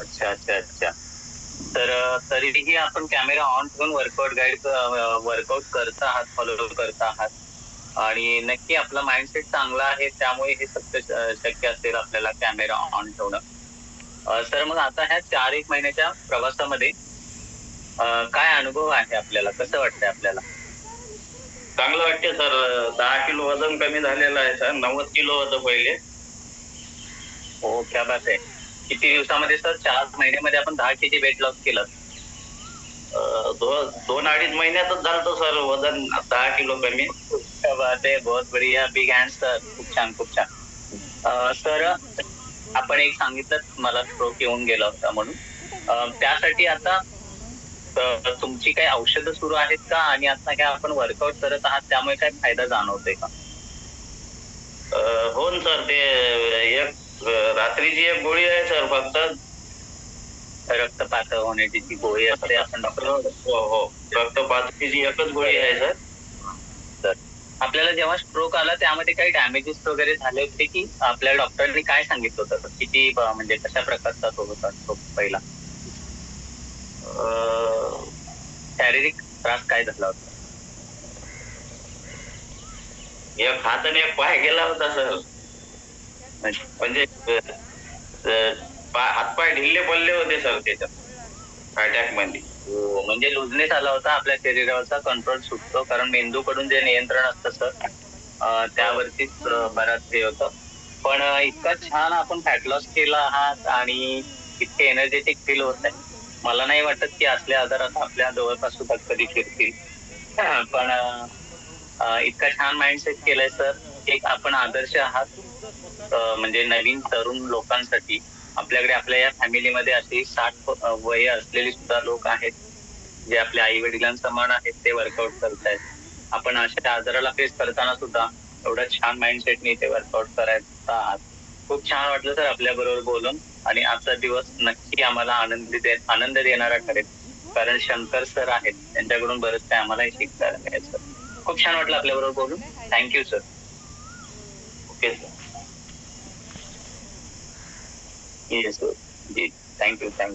अच्छा अच्छा अच्छा. तर तरीही आपण कॅमेरा ऑन ठेवून वर्कआउट गाईड वर्कआउट करत आहात फॉलो करत आहात. आणि नक्की आपला माइंडसेट चांगला आहे त्यामुळे हे सत्य शक्य असेल आपल्याला कॅमेरा ऑन ठेवणं. सर मग आता ह्या चार एक महिन्याच्या प्रवासामध्ये काय अनुभव आहे आपल्याला? कसं वाटतंय आपल्याला? चांगलं वाटते सर. दहा किलो वजन कमी झालेलं आहे सर. नव्वद किलो होतं पहिले. हो क्या बात आहे. किती दिवसामध्ये सर चार महिन्यामध्ये आपण दहा के जी वेट लॉस केलं दोन अडीच महिन्यातच झालं सर वजन दहा किलो कमी. ते बहुत बढिया बिग हँड सर खूप छान खूप छान. सर आपण एक सांगितलं मला स्ट्रोक येऊन गेला होता म्हणून. त्यासाठी आता तुमची काही औषधं सुरू आहेत का? आणि आता काय आपण वर्कआउट करत आहात त्यामुळे काय फायदा जाणवतोय का? हो सर ते एक रात्रीची एक गोळी आहे सर फक्त रक्तपातळ होण्याची जी गोळी असते आपण डॉक्टर हो हो फक्त पाचवीची एकच गोळी आहे सर. आपल्याला जेव्हा स्ट्रोक आला त्यामध्ये काही डॅमेजेस वगैरे झाले होते की आपल्या डॉक्टरांनी काय सांगितलं होतं? किती म्हणजे कशा प्रकारचा तो होता स्ट्रोक पहिला? शारीरिक त्रास काय झाला होता? एक हात आणि एक पाय गेला होता सर. म्हणजे हातपाय ढिल्ले पडले होते सर त्याच्यात अटॅकमध्ये हो, म्हणजे लुजनेस आला होता आपल्या शरीरावरचा कंट्रोल सुटतो कारण मेंदूकडून जे नियंत्रण असतं सर त्यावरतीच बराच हे होतं. पण इतका छान आपण फॅट लॉस केला आहात आणि इतके एनर्जेटिक फील होत आहे मला नाही वाटत की असले आजार आता आपल्या जवळपास सुद्धा कधी फिरतील. पण इतका छान माइंडसेट केलाय सर एक आपण आदर्श आहात. म्हणजे नवीन तरुण लोकांसाठी आपल्याकडे आपल्या या फॅमिलीमध्ये अशी साठ वय असलेली सुद्धा लोक आहेत. जे आपल्या आई वडिलांसमान आहेत ते वर्कआउट करतायत. आपण अशा आजाराला फेस करताना सुद्धा एवढा छान माइंडसेटने ते वर्कआउट करायचं आहात खूप छान वाटलं सर आपल्या बरोबर बोलून आणि आजचा दिवस नक्की आम्हाला आनंदी दे आनंद देणारा ठरेल. कारण शंकर सर आहेत. त्यांच्याकडून बरंच काय आम्हालाही शिकता मिळेल सर खूप छान वाटलं आपल्याबरोबर बोलून. Thank you sir okay sir yes sir ji thank you thank you